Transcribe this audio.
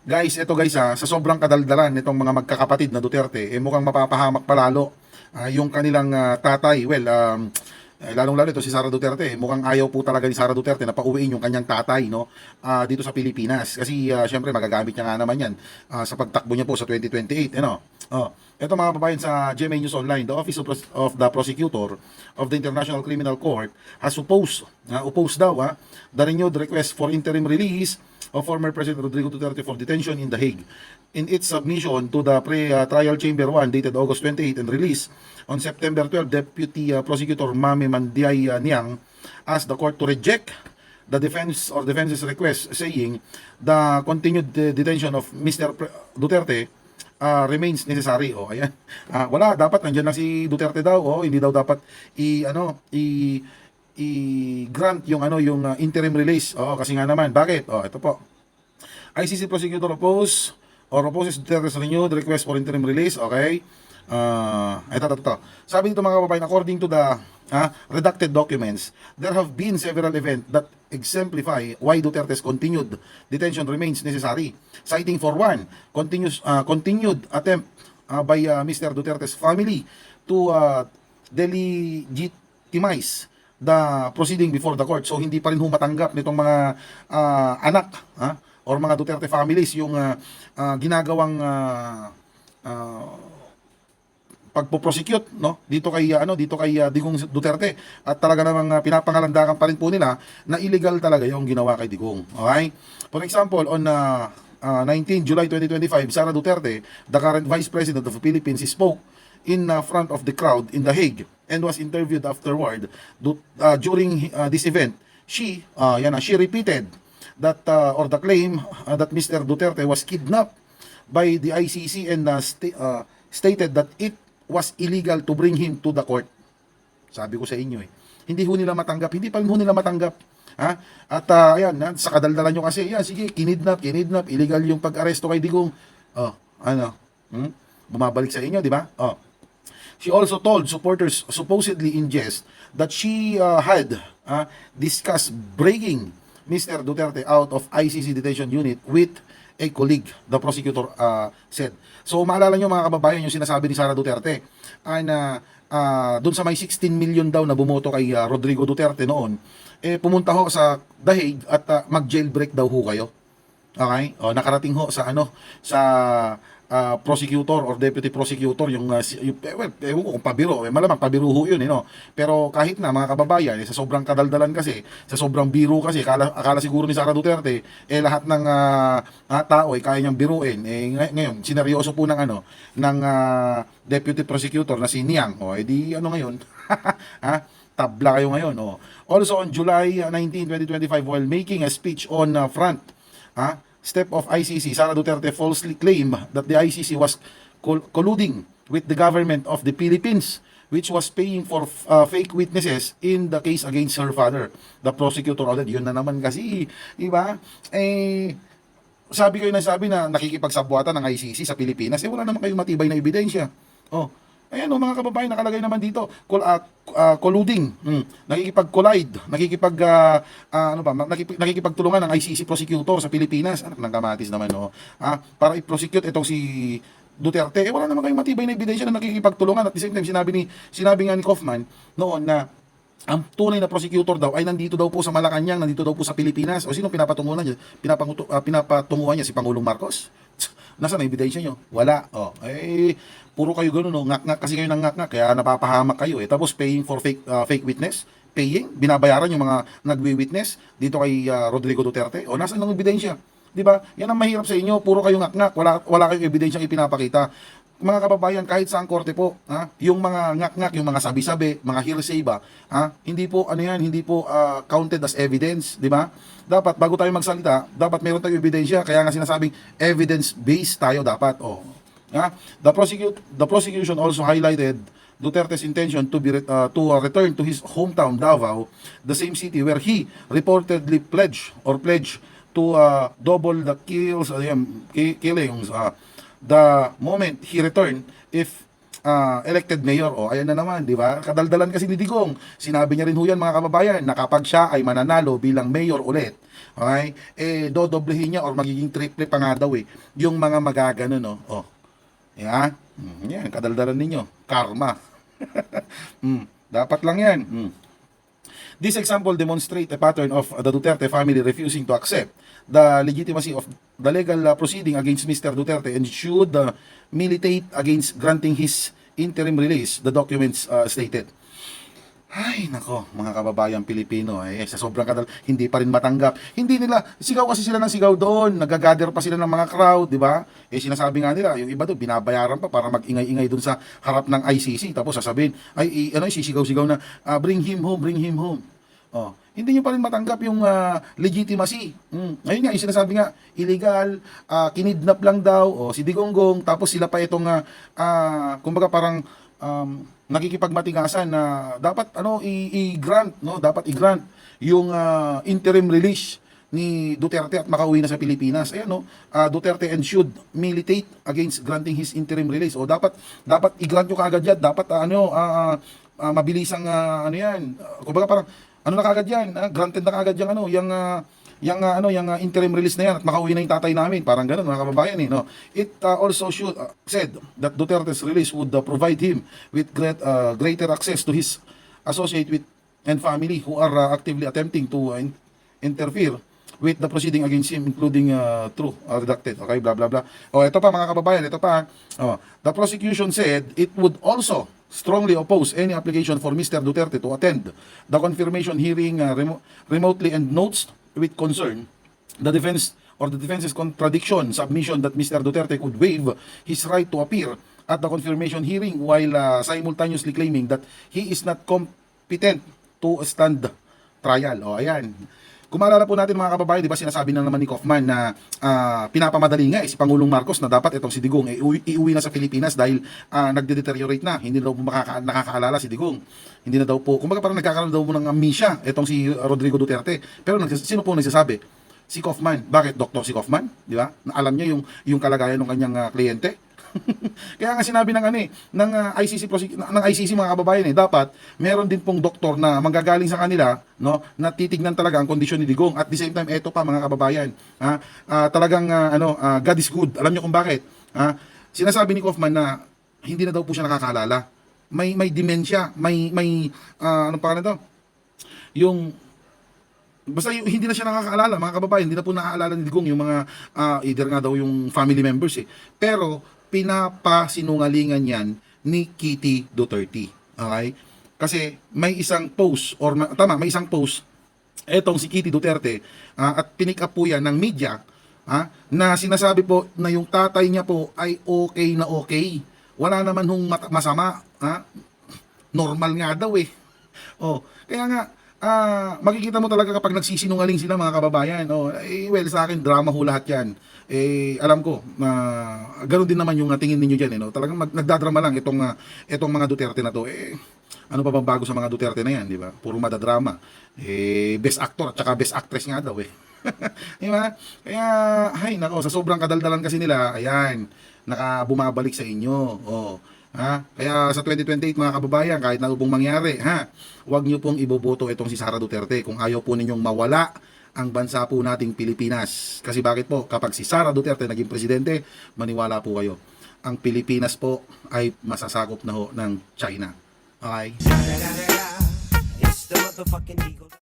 Guys, ito guys ha, sa sobrang kadaldalan nitong mga magkakapatid na Duterte, eh mukhang mapapahamak palalo ah, yung kanilang ah, tatay. Well, um, eh, lalong-lalo ito si Sara Duterte, eh, mukhang ayaw po talaga ni Sara Duterte na pauwiin yung kanyang tatay no, ah, dito sa Pilipinas. Kasi ah, syempre magagamit niya nga naman yan ah, sa pagtakbo niya po sa 2028. Ano? Oh, ito mga kababayan sa GMA News Online, the Office of, of the Prosecutor of the International Criminal Court has opposed, uh, opposed daw ah, the renewed request for interim release of former President Rodrigo Duterte for detention in The Hague. In its submission to the pre-trial chamber 1 dated August 28 and released on September 12, Deputy uh, Prosecutor Mame Mandiay uh, Niang asked the court to reject the defense or defense's request saying the continued uh, detention of Mr. Pre- Duterte uh, remains necessary. Oh, ayan. Ah, wala dapat nandiyan na si Duterte daw. Oh, hindi daw dapat i ano i i-grant yung ano yung uh, interim release. Oh, kasi nga naman. Bakit? Oh, ito po. ICC prosecutor oppose or opposes Duterte's renewed request for interim release. Okay. Uh, ito, ito, ito. Sabi dito mga kababayan, according to the ah, redacted documents, there have been several events that exemplify why Duterte's continued detention remains necessary. Citing for one, continuous, uh, continued attempt uh, by uh, Mr. Duterte's family to uh, delegitimize the proceeding before the court. So hindi pa rin humatanggap nitong mga ah, anak ha, or mga Duterte families yung ah, ah, ginagawang ah, ah, pagpo-prosecute no? Dito kay ano dito kay ah, Digong Duterte. At talaga namang uh, pinapangalandakan pa rin po nila na illegal talaga yung ginawa kay Digong okay? For example on uh, uh, 19 July 2025 Sara Duterte the current vice president of the Philippines spoke in uh, front of the crowd in The Hague and was interviewed afterward uh, during uh, this event she uh, yan she repeated that uh, or the claim uh, that Mr. Duterte was kidnapped by the ICC and uh, sta- uh, stated that it was illegal to bring him to the court. Sabi ko sa inyo eh. Hindi ho nila matanggap, hindi pa ho nila matanggap. Ha? At uh, ayan, ha, sa kadaldalan nyo kasi, yan, sige, kinidnap, kinidnap, illegal yung pag-aresto kay Digong. Oh, ano? Hmm? Bumabalik sa inyo, di ba? Oh. She also told supporters supposedly in jest that she uh, had uh, discussed breaking Mr. Duterte out of ICC detention unit with a colleague, the prosecutor uh, said. So maalala nyo mga kababayan yung sinasabi ni Sara Duterte ay na uh, doon sa may 16 million daw na bumoto kay uh, Rodrigo Duterte noon, eh pumunta ho sa The Hague at uh, mag-jailbreak daw ho kayo. Okay? O, nakarating ho sa ano, sa ah, prosecutor or deputy prosecutor yung, si- yung eh, well, ko kung pabiro, eh, malamang pabiro ho yun, eh, no? Pero kahit na mga kababayan, eh, sa sobrang kadaldalan kasi, sa sobrang biro kasi, akala, akala siguro ni Sara Duterte, eh lahat ng ah, tao eh, kaya niyang biruin. Eh, ngay- ngayon, sineryoso po ng ano, ng ah, deputy prosecutor na si Niang. O, edi ano ngayon? ha? Tabla kayo ngayon. O. Also on July ah, 19, 2025, while making a speech on ah, front, ha? Step of ICC, Sara Duterte falsely claimed that the ICC was col- colluding with the government of the Philippines which was paying for uh, fake witnesses in the case against her father. The prosecutor ordered, yun na naman kasi, di ba? Eh, sabi kayo na sabi na nakikipagsabwatan ng ICC sa Pilipinas, eh wala naman kayong matibay na ebidensya. Oh, ayan o mga kababayan, nakalagay naman dito, col, uh, uh, colluding, hmm. nakikipag-collide, nakikipag, uh, uh, ano ba, nakikipag, nakikipagtulungan ng ICC prosecutor sa Pilipinas, anak ng kamatis naman, no? Ah, para i-prosecute itong si Duterte, eh wala naman kayong matibay na ebidensya na nakikipagtulungan at the same time sinabi ni sinabi nga ni Kaufman noon na ang tunay na prosecutor daw ay nandito daw po sa Malacanang, nandito daw po sa Pilipinas. O sino pinapatunguhan niya? Pinapanguto, ah, pinapatunguhan niya si Pangulong Marcos? Nasaan ang ebidensya niyo? Wala. Oh, eh puro kayo ganoon, no? ngak-ngak kasi kayo ng ngak-ngak kaya napapahamak kayo eh. Tapos paying for fake ah, fake witness, paying, binabayaran yung mga nagwi-witness dito kay ah, Rodrigo Duterte. O nasaan ang ebidensya? 'Di ba? Yan ang mahirap sa inyo, puro kayo ngak-ngak, wala wala kayong ebidensyang ipinapakita mga kababayan, kahit sa korte po, ha, yung mga ngak-ngak, yung mga sabi-sabi, mga hearsay ba, ha, hindi po, ano yan, hindi po ah, counted as evidence, di ba? Dapat, bago tayo magsalita, dapat meron tayong ebidensya, kaya nga sinasabing evidence-based tayo dapat, oh. Ha? The, prosecute, the prosecution also highlighted Duterte's intention to be uh, to uh, return to his hometown Davao, the same city where he reportedly pledged or pledged to uh, double the kills, uh, killings, uh, the moment he returned if ah, elected mayor. O, ayan na naman, di ba? Kadaldalan kasi ni Digong. Sinabi niya rin ho yan, mga kababayan, na kapag siya ay mananalo bilang mayor ulit, okay, eh, dodoblehin niya or magiging triple pa nga daw eh, yung mga magagano, no? O, yan, Mm, yan, kadaldalan ninyo. Karma. mm, dapat lang yan. Mm. This example demonstrate a pattern of the Duterte family refusing to accept the legitimacy of the legal uh, proceeding against Mr. Duterte and should uh, militate against granting his interim release, the documents uh, stated. Ay, nako, mga kababayan Pilipino, eh, sa sobrang kadal, hindi pa rin matanggap. Hindi nila, sigaw kasi sila ng sigaw doon, nagagather pa sila ng mga crowd, di ba? Eh, sinasabi nga nila, yung iba doon, binabayaran pa para mag-ingay-ingay doon sa harap ng ICC, tapos sasabihin, ay, ano, sisigaw-sigaw na, ah, bring him home, bring him home. Oh, hindi nyo pa rin matanggap yung ah, legitimacy. Mm. Ngayon nga, yung sinasabi nga, illegal, ah, kinidnap lang daw, o si Digonggong, tapos sila pa itong, ah, ah, kumbaga parang, um, nakikipagmatigasan na dapat ano i-grant no dapat i-grant yung ah, interim release ni Duterte at makauwi na sa Pilipinas. Ayan no, ah, Duterte and should militate against granting his interim release. O dapat dapat i-grant nyo kaagad yan. Dapat ah, ano ah, ah, mabilisang ah, ano yan. Ah, kumbaga parang ano na kaagad yan, ah, granted na kaagad yung ano, yung ah, yung ah, ano, yung ah, interim release na yan at makauwi na yung tatay namin. Parang ganun mga kababayan eh, no. It ah, also should ah, said that Duterte's release would ah, provide him with great ah, greater access to his associate with and family who are ah, actively attempting to ah, in- interfere with the proceeding against him including uh, true uh, redacted okay blah blah blah oh ito pa mga kababayan ito pa oh the prosecution said it would also strongly oppose any application for Mr. Duterte to attend the confirmation hearing uh, remo- remotely and notes with concern the defense or the defense's contradiction submission that Mr. Duterte could waive his right to appear at the confirmation hearing while uh, simultaneously claiming that he is not competent to stand trial. O ayan. Kung maalala po natin mga kababayan, di ba sinasabi na naman ni Kaufman na ah, pinapamadali nga eh, si Pangulong Marcos na dapat itong si Digong eh, iuwi, na sa Pilipinas dahil ah, nagde-deteriorate na. Hindi na daw po makaka- nakakaalala si Digong. Hindi na daw po, kumbaga parang nagkakaroon daw po ng amnesia itong si Rodrigo Duterte. Pero sino po nagsasabi? Si Kaufman. Bakit? Doktor si Kaufman? Di ba? Na alam niya yung, yung kalagayan ng kanyang ah, kliyente. Kaya nga sinabi ng ano eh, ng ah, ICC ng ICC mga kababayan eh, dapat meron din pong doktor na manggagaling sa kanila, no, na titignan talaga ang kondisyon ni Digong. At the same time, eto pa mga kababayan, ha, ah, talagang ah, ano, ah, God is good. Alam niyo kung bakit? Ha? Sinasabi ni Kaufman na hindi na daw po siya nakakaalala. May may dementia, may may ah, anong pangalan to? Yung Basta yung, hindi na siya nakakaalala, mga kababayan, hindi na po naaalala ni Digong yung mga, ah, either nga daw yung family members eh. Pero, pinapasinungalingan yan ni Kitty Duterte. Okay? Kasi may isang post, or ma- tama, may isang post, etong si Kitty Duterte, ah, at pinick up po yan ng media, ah, na sinasabi po na yung tatay niya po ay okay na okay. Wala naman hong masama. Ha? Normal nga daw eh. Oh, kaya nga, ah, makikita mo talaga kapag nagsisinungaling sila mga kababayan. Oh, eh, well, sa akin, drama ho lahat yan. Eh, alam ko, na ganoon din naman yung ah, tingin ninyo dyan. Eh, no? Talagang mag, nagdadrama lang itong, ah, itong mga Duterte na to. Eh, ano pa bang bago sa mga Duterte na yan, di ba? Puro madadrama. Eh, best actor at saka best actress nga daw eh. di ba? Kaya, ay, nako, sa sobrang kadaldalan kasi nila, ayan, nakabumabalik sa inyo. Oh. Ha? Kaya sa 2028 mga kababayan, kahit na ano pong mangyari, ha, huwag niyo pong iboboto itong si Sara Duterte kung ayaw po ninyong mawala ang bansa po nating Pilipinas. Kasi bakit po? Kapag si Sara Duterte naging presidente, maniwala po kayo. Ang Pilipinas po ay masasakop na ho ng China. Okay?